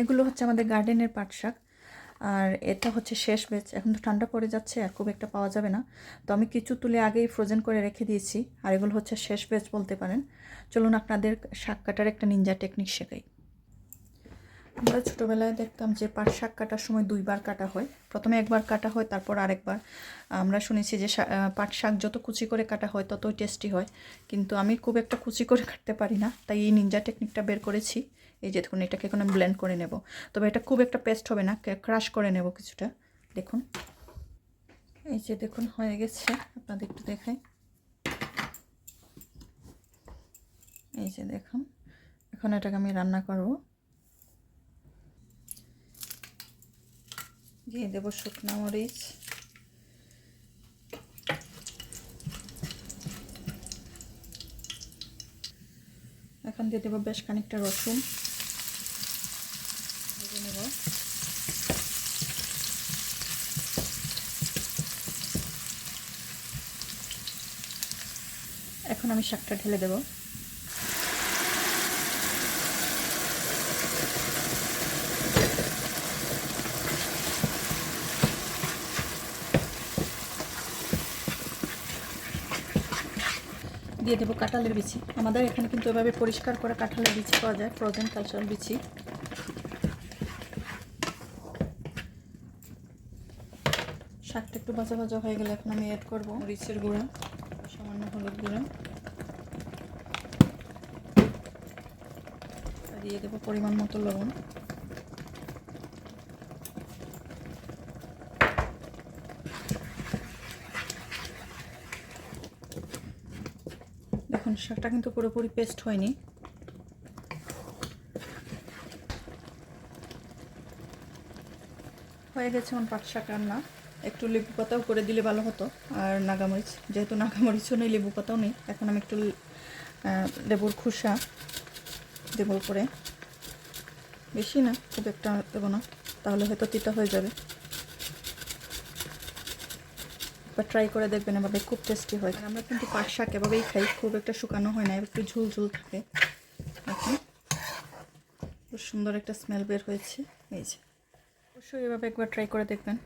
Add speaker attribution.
Speaker 1: এগুলো হচ্ছে আমাদের গার্ডেনের পাট শাক আর এটা হচ্ছে শেষ বেচ এখন তো ঠান্ডা পড়ে যাচ্ছে আর খুব একটা পাওয়া যাবে না। তো আমি কিছু তুলে আগেই ফ্রোজেন করে রেখে দিয়েছি। আর এগুলো হচ্ছে শেষ বেচ বলতে পারেন। চলুন আপনাদের শাক কাটার একটা নিনজা টেকনিক শেখাই। আমরা ছোটোবেলায় দেখতাম যে পাট শাক কাটার সময় দুইবার কাটা হয়। প্রথমে একবার কাটা হয়, তারপর আরেকবার। আমরা শুনেছি যে পাট শাক যত কুচি করে কাটা হয়, ততই টেস্টি হয়। কিন্তু আমি খুব একটা কুচি করে কাটতে পারি না। তাই এই নিনজা টেকনিকটা বের করেছি। এই যে দেখুন, এটাকে এখন আমি ব্লেন্ড করে নেব। তবে এটা খুব একটা পেস্ট হবে না ক্রাশ করে নেব কিছুটা। দেখুন, এই যে দেখুন, হয়ে গেছে। আপনাদের একটু দেখাই। এই যে দেখুন, এখন এটাকে আমি রান্না করব। দিয়ে দেবো শুকনো মরিচ। এখন দিয়ে দেবো বেশ খানিকটা রসুন। এখন আমি শাকটা ঢেলে দেবো। দিয়ে দেবো কাঁঠালের বিচি। আমাদের এখানে কিন্তু এভাবে পরিষ্কার করে কাঁঠালের বিচি পাওয়া যায় ফ্রোজেন কালচার বিচি। শাকটা একটু ভাজা ভাজা হয়ে গেলে এখন আমি অ্যাড করব। মরিচের গুঁড়া। সামান্য হলুদ গুঁড়া। দিয়ে দেবো পরিমাণ মতো লবণ। দেখুন শাকটা কিন্তু পুরোপুরি পেস্ট হয়নি। হয়ে গেছে এখন পাট শাক রান্না। একটু লেবু পাতাও করে দিলে ভালো হতো, আর নাগামরিচ, যেহেতু নাগামরিচও নেই, লেবু পাতাও নেই, এখন আমি একটু লেবুর খোসা দেবো উপরে বেশি না, খুব একটা দেবো না, তাহলে হয়তো তিতা হয়ে যাবে। একবার ট্রাই করে দেখবেন, এভাবে খুব টেস্টি হয়। আমরা কিন্তু পাট শাক এভাবেই খাই, খুব একটা শুকানো হয় না একটু ঝুলঝুল ঝুল থাকে। এখন খুব সুন্দর একটা স্মেল বের হয়েছে। এই যে। অবশ্যই এভাবে একবার ট্রাই করে দেখবেন।